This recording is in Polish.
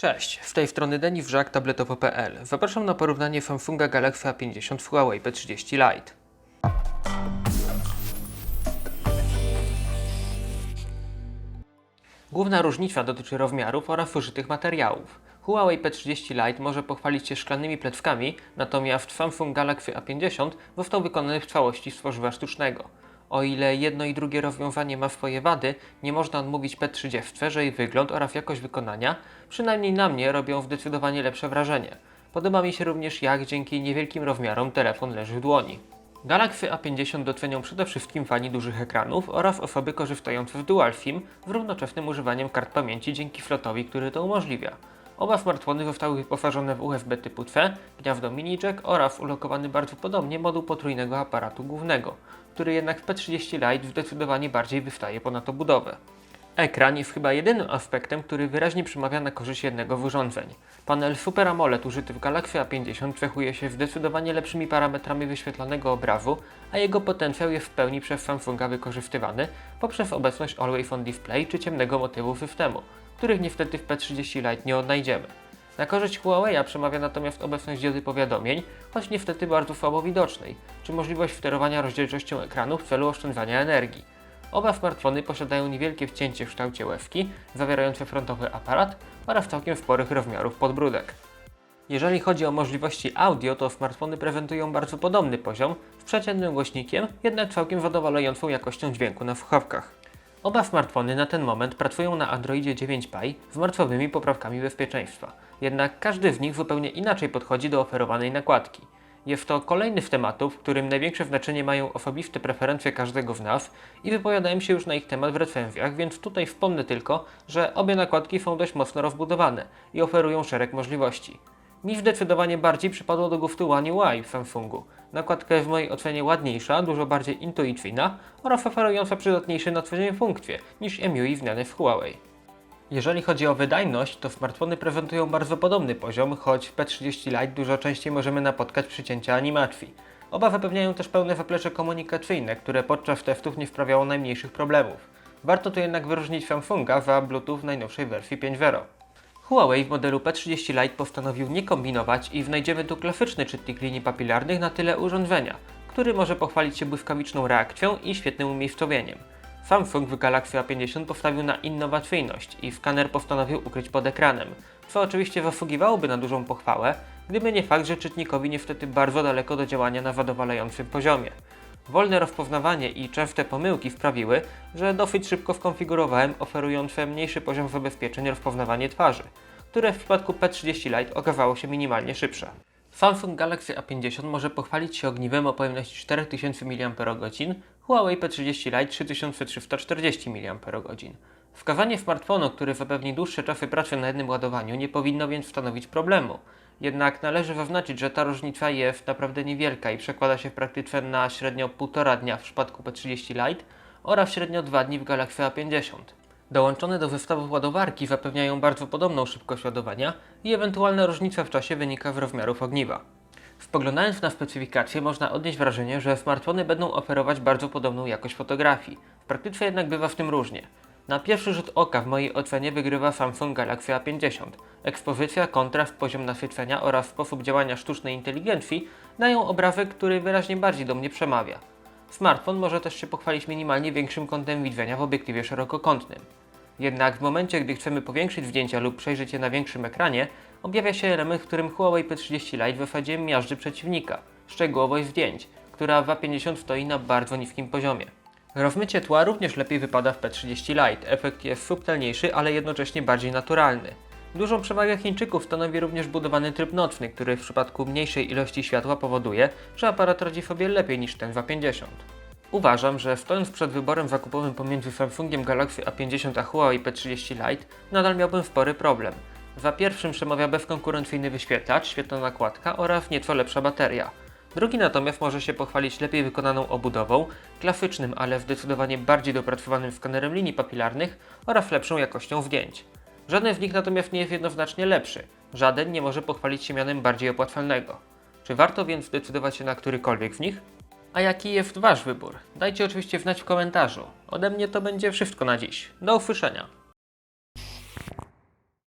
Cześć, w tej strony Denis Wrzak, tabletowo.pl. Zapraszam na porównanie Samsunga Galaxy A50 w Huawei P30 Lite. Główna różnica dotyczy rozmiarów oraz użytych materiałów. Huawei P30 Lite może pochwalić się szklanymi pleckami, natomiast Samsung Galaxy A50 został wykonany w całości z tworzywa sztucznego. O ile jedno i drugie rozwiązanie ma swoje wady, nie można odmówić P30, że jej wygląd oraz jakość wykonania, przynajmniej na mnie, robią zdecydowanie lepsze wrażenie. Podoba mi się również jak dzięki niewielkim rozmiarom telefon leży w dłoni. Galaxy A50 docenią przede wszystkim fani dużych ekranów oraz osoby korzystające z Dual SIM z równoczesnym używaniem kart pamięci dzięki flotowi, który to umożliwia. Oba smartfony zostały wyposażone w USB typu C, gniazdo mini jack oraz ulokowany bardzo podobnie moduł potrójnego aparatu głównego, który jednak w P30 Lite zdecydowanie bardziej wystaje ponad obudowę. Ekran jest chyba jedynym aspektem, który wyraźnie przemawia na korzyść jednego z urządzeń. Panel Super AMOLED użyty w Galaxy A50 cechuje się zdecydowanie lepszymi parametrami wyświetlanego obrazu, a jego potencjał jest w pełni przez Samsunga wykorzystywany poprzez obecność Always On Display czy ciemnego motywu systemu, których niestety w P30 Lite nie odnajdziemy. Na korzyść Huawei'a przemawia natomiast obecność diody powiadomień, choć niestety bardzo słabo widocznej, czy możliwość sterowania rozdzielczością ekranu w celu oszczędzania energii. Oba smartfony posiadają niewielkie wcięcie w kształcie łezki, zawierające frontowy aparat oraz całkiem sporych rozmiarów podbródek. Jeżeli chodzi o możliwości audio, to smartfony prezentują bardzo podobny poziom, z przeciętnym głośnikiem, jednak całkiem zadowalającą jakością dźwięku na słuchawkach. Oba smartfony na ten moment pracują na Androidzie 9 Pie z martwowymi poprawkami bezpieczeństwa, jednak każdy z nich zupełnie inaczej podchodzi do oferowanej nakładki. Jest to kolejny z tematów, w którym największe znaczenie mają osobiste preferencje każdego z nas i wypowiadałem się już na ich temat w recenzjach, więc tutaj wspomnę tylko, że obie nakładki są dość mocno rozbudowane i oferują szereg możliwości. Mi zdecydowanie bardziej przypadło do gustu One UI Samsungu. Nakładka jest w mojej ocenie ładniejsza, dużo bardziej intuicyjna oraz oferująca przydatniejsze na co dzień funkcje niż MUI znane w Huawei. Jeżeli chodzi o wydajność, to smartfony prezentują bardzo podobny poziom, choć w P30 Lite dużo częściej możemy napotkać przycięcia animacji. Oba zapewniają też pełne zaplecze komunikacyjne, które podczas testów nie sprawiało najmniejszych problemów. Warto tu jednak wyróżnić Samsunga za Bluetooth najnowszej wersji 5.0. Huawei w modelu P30 Lite postanowił nie kombinować i znajdziemy tu klasyczny czytnik linii papilarnych na tyle urządzenia, który może pochwalić się błyskawiczną reakcją i świetnym umiejscowieniem. Samsung w Galaxy A50 postawił na innowacyjność i skaner postanowił ukryć pod ekranem, co oczywiście zasługiwałoby na dużą pochwałę, gdyby nie fakt, że czytnikowi niestety bardzo daleko do działania na zadowalającym poziomie. Wolne rozpoznawanie i częste pomyłki sprawiły, że dosyć szybko skonfigurowałem oferujące mniejszy poziom zabezpieczeń rozpoznawanie twarzy, które w przypadku P30 Lite okazało się minimalnie szybsze. Samsung Galaxy A50 może pochwalić się ogniwem o pojemności 4000 mAh, Huawei P30 Lite 3340 mAh. Wskazanie smartfonu, który zapewni dłuższe czasy pracy na jednym ładowaniu, nie powinno więc stanowić problemu. Jednak należy zaznaczyć, że ta różnica jest naprawdę niewielka i przekłada się w praktyce na średnio 1,5 dnia w przypadku P30 Lite oraz średnio 2 dni w Galaxy A50. Dołączone do zestawów ładowarki zapewniają bardzo podobną szybkość ładowania i ewentualna różnica w czasie wynika z rozmiarów ogniwa. Spoglądając na specyfikacje można odnieść wrażenie, że smartfony będą oferować bardzo podobną jakość fotografii. W praktyce jednak bywa w tym różnie. Na pierwszy rzut oka w mojej ocenie wygrywa Samsung Galaxy A50. Ekspozycja, kontrast, poziom nasycenia oraz sposób działania sztucznej inteligencji dają obrazek, który wyraźnie bardziej do mnie przemawia. Smartfon może też się pochwalić minimalnie większym kątem widzenia w obiektywie szerokokątnym. Jednak w momencie, gdy chcemy powiększyć zdjęcia lub przejrzeć je na większym ekranie, objawia się element, w którym Huawei P30 Lite w zasadzie miażdży przeciwnika szczegółowość zdjęć, która w A50 stoi na bardzo niskim poziomie. Rozmycie tła również lepiej wypada w P30 Lite. Efekt jest subtelniejszy, ale jednocześnie bardziej naturalny. Dużą przewagę Chińczyków stanowi również budowany tryb nocny, który w przypadku mniejszej ilości światła powoduje, że aparat radzi sobie lepiej niż ten w A50. Uważam, że stojąc przed wyborem zakupowym pomiędzy Samsungiem Galaxy A50 a Huawei P30 Lite, nadal miałbym spory problem. Za pierwszym przemawia bezkonkurencyjny wyświetlacz, świetna nakładka oraz nieco lepsza bateria. Drugi natomiast może się pochwalić lepiej wykonaną obudową, klasycznym, ale zdecydowanie bardziej dopracowanym skanerem linii papilarnych oraz lepszą jakością zdjęć. Żaden z nich natomiast nie jest jednoznacznie lepszy. Żaden nie może pochwalić się mianem bardziej opłacalnego. Czy warto więc zdecydować się na którykolwiek z nich? A jaki jest Wasz wybór? Dajcie oczywiście znać w komentarzu. Ode mnie to będzie wszystko na dziś. Do usłyszenia.